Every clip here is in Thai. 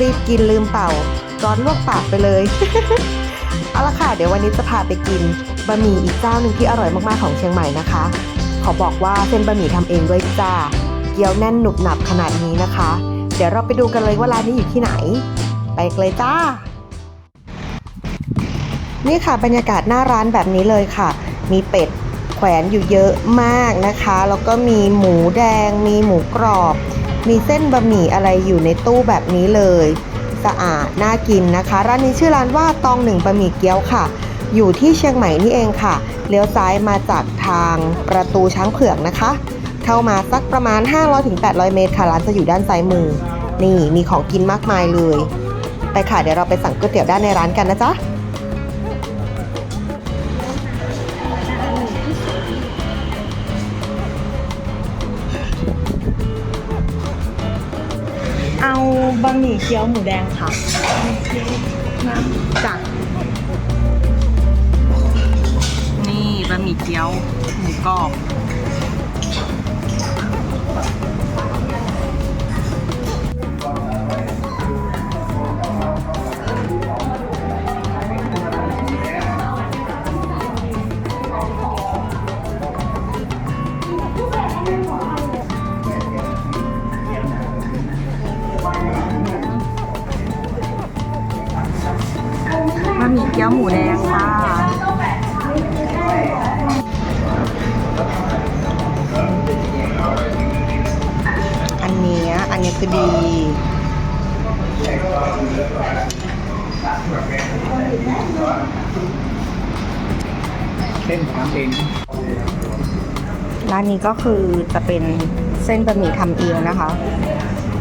รีบกินลืมเป่า ร้อนลวกปากไปเลย เอาละค่ะ เดี๋ยววันนี้จะพาไปกินบะหมี่อีกเจ้าหนึ่งที่อร่อยมากๆของเชียงใหม่นะคะ ขอบอกว่าเส้นบะหมี่ทำเองด้วยจ้า เกี๊ยวแน่นหนุบหนับขนาดนี้นะคะ เดี๋ยวเราไปดูกันเลยว่าร้านนี้อยู่ที่ไหน ไปเลยจ้า นี่ค่ะบรรยากาศหน้าร้านแบบนี้เลยค่ะ มีเป็ด วนอยู่เยอะมากนะคะ แล้วก็มีหมูแดง มีหมูกรอบ มีเส้นบะหมี่อะไรอยู่ในตู้แบบนี้เลย สะอาดน่ากินนะคะ ร้านนี้ชื่อร้านว่าตองหนึ่งบะหมี่เกี๊ยวค่ะ อยู่ที่เชียงใหม่นี่เองค่ะ เลี้ยวซ้ายมาจากทางประตูช้างเผือกนะคะ เข้ามาสักประมาณ 500-800 เมตรค่ะ ร้านจะอยู่ด้านซ้ายมือ นี่มีของกินมากมายเลย ไปค่ะเดี๋ยวเราไปสั่งก๋วยเตี๋ยวด้านในร้านกันนะจ๊ะ เอาบะหมี่เกี๊ยวหมูแดงค่ะน้ำจัดนี่บะหมี่เกี๊ยวหมูกรอบ กี๊ยวหมูแดงค่ะ อันนี้อันนี้คือดี เส้นทำเองร้านนี้ก็คือจะเป็นเส้นบะหมี่ทำเองนะคะ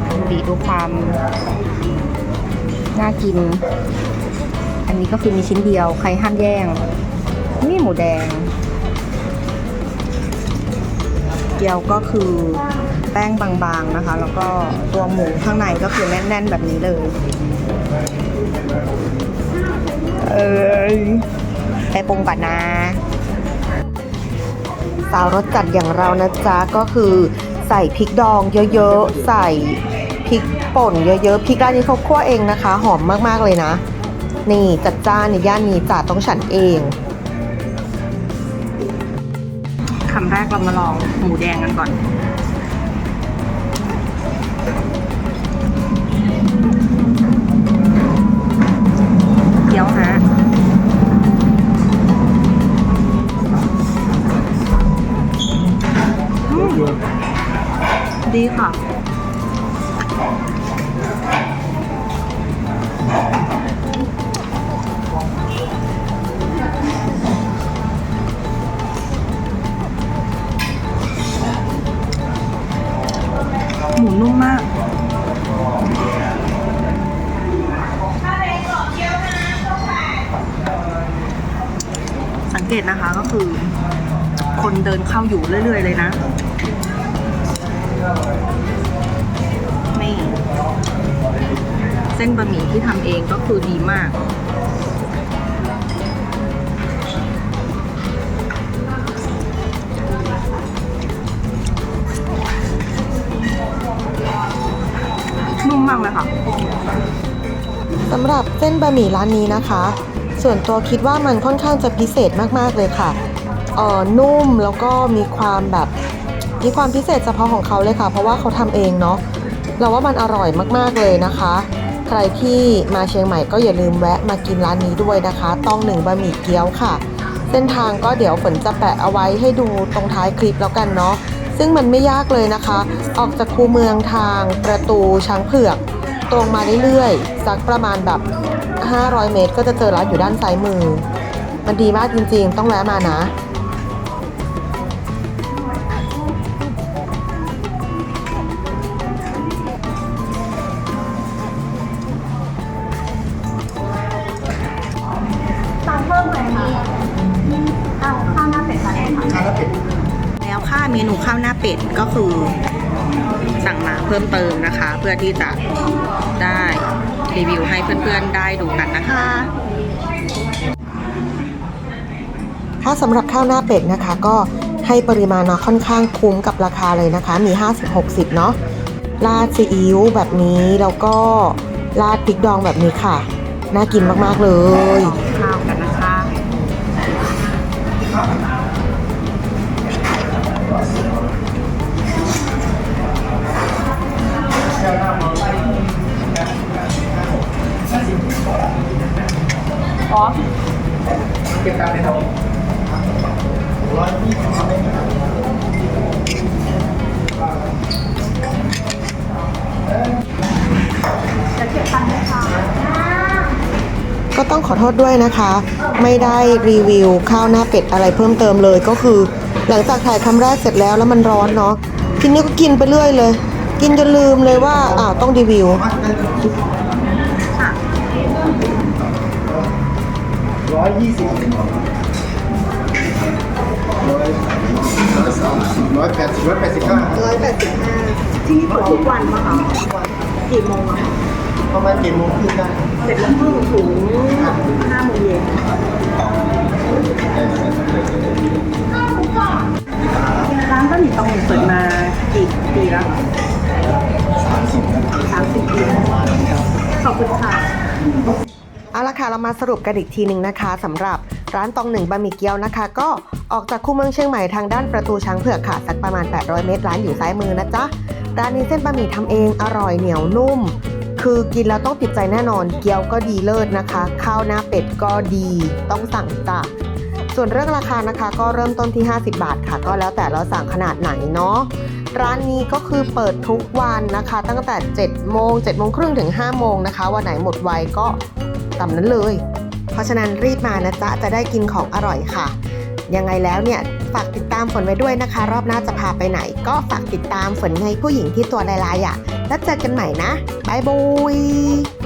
ดูดีดูความ น่ากิน อันนี้ก็คือมีชิ้นเดียวใครห้ามแย่ง นี่หมูแดง เกี๊ยวก็คือแป้งบางๆนะคะ แล้วก็ตัวหมูข้างในก็คือแน่น ๆ แบบนี้เลย เอยไปปรุงก่อนนะ สาวรสจัดอย่างเรานะจ๊ะ ก็คือใส่พริกดองเยอะๆ ใส่พริกป่นเยอะๆ พริกร้านนี้เขาคั่วเองนะคะ หอมมากๆเลยนะ นี่จัดจ้านในย่านนี้จ้ะต้องฉันเองคำแรกเรามาลองหมูแดงกันก่อนเกี๊ยวฮะดีค่ะ เกตนะคะก็คือ คนเดินเข้าอยู่เรื่อย ๆ เลยนะ นี่ เส้นบะหมี่ที่ทำเองก็คือดีมาก นุ่มมากเลยค่ะสำหรับเส้นบะหมี่ร้านนี้นะคะ ส่วนตัวคิดว่ามันค่อนข้างจะพิเศษมากๆเลยค่ะเอ่อนุ่มแล้วก็มีความแบบมีความพิเศษเฉพาะของเขาเลยค่ะ เพราะว่าเขาทำเองเนาะเราว่ามันอร่อยมากๆเลยนะคะ ใครที่มาเชียงใหม่ก็อย่าลืมแวะมากินร้านนี้ด้วยนะคะ ต้องหนึ่งบะหมี่เกี๊ยวค่ะ เส้นทางก็เดี๋ยวฝนจะแปะเอาไว้ให้ดูตรงท้ายคลิปแล้วกันเนาะซึ่งมันไม่ยากเลยนะคะ ออกจากคูเมืองทางประตูช้างเผือก ตรงมาเรื่อยๆสักประมาณแบบ 500 เมตร ก็จะเจอร้านอยู่ด้านซ้ายมือ มันดีมากจริงๆ ต้องแวะมานะ สั่งเพิ่มเลยค่ะเอาข้าวหน้าเป็ดค่ะได้ค่ะข้าวแล้วเป็ดแล้วค่าเมนูข้าวหน้าเป็ดก็คือ สั่งมาเพิ่มเติมนะคะ เพื่อที่จะได้ รีวิวให้เพื่อนๆได้ดูกันนะคะถ้าสำหรับข้าวหน้าเป็ดนะคะก็ให้ปริมาณมาค่อนข้างคุ้มกับราคาเลยนะคะ มี 50-60 เนาะราดซีอิ๊วแบบนี้แล้วก็ราดพริกดองแบบนี้ค่ะ น่ากินมาก ๆ เลยข้าวกันนะคะ เก็บตังค์ในท้องร้อยยี่สิบจะเก็บตังค์ไหมคะก็ต้องขอโทษด้วยนะคะ ไม่ได้รีวิวข้าวหน้าเป็ดอะไรเพิ่มเติมเลยก็คือ หลังจากถ่ายคำแรกเสร็จแล้วแล้วมันร้อนเนาะทีนี้ก็กินไปเรื่อยเลย กินจนลืมเลยว่าอ้าวต้องรีวิว ร้อยยี่สิบร้อยร้อยแปดสิบร้อยแปดสิบห้าที่นี่เปิดทุกวันปะคะกี่โมงอะประมาณเจ็ดโมงครึ่งได้เจ็ดโมงครึ่งถึงห้าโมงเย็นร้านป้าหมี่ตองหนึ่งเปิดมากี่ปีแล้วคะสามสิบปีขอบคุณค่ะ เอาละค่ะเรามาสรุปกันอีกทีหนึ่งนะคะสำหรับร้านตองหนึ่งบะหมี่เกี๊ยวนะคะ ก็ออกจากคูเมืองเชียงใหม่ทางด้านประตูช้างเผือกค่ะสักประมาณ 800 เมตรร้านอยู่ซ้ายมือนะจ๊ะร้านนี้เส้นบะหมี่ทำเองอร่อยเหนียวนุ่ม คือกินแล้วต้องติดใจแน่นอน เกี๊ยวก็ดีเลิศนะคะข้าวหน้าเป็ดก็ดีต้องสั่งจ้ะส่วนเรื่องราคานะคะ ก็เริ่มต้นที่ 50 บาทค่ะ ก็แล้วแต่เราสั่งขนาดไหนเนาะร้านนี้ก็คือเปิดทุกวันนะคะ ตั้งแต่ 7 โมง 7 โมงครึ่งถึง 5 โมงนะคะ วันไหนหมดไวก็ ตามนั้นเลย เพราะฉะนั้นรีบมานะจ๊ะจะได้กินของอร่อยค่ะ ยังไงแล้วเนี่ยฝากติดตามฝนไว้ด้วยนะคะ รอบหน้าจะพาไปไหน ก็ฝากติดตามฝนในผู้หญิงที่ตัวลายๆอะแล้วเจอกันใหม่นะบายบาย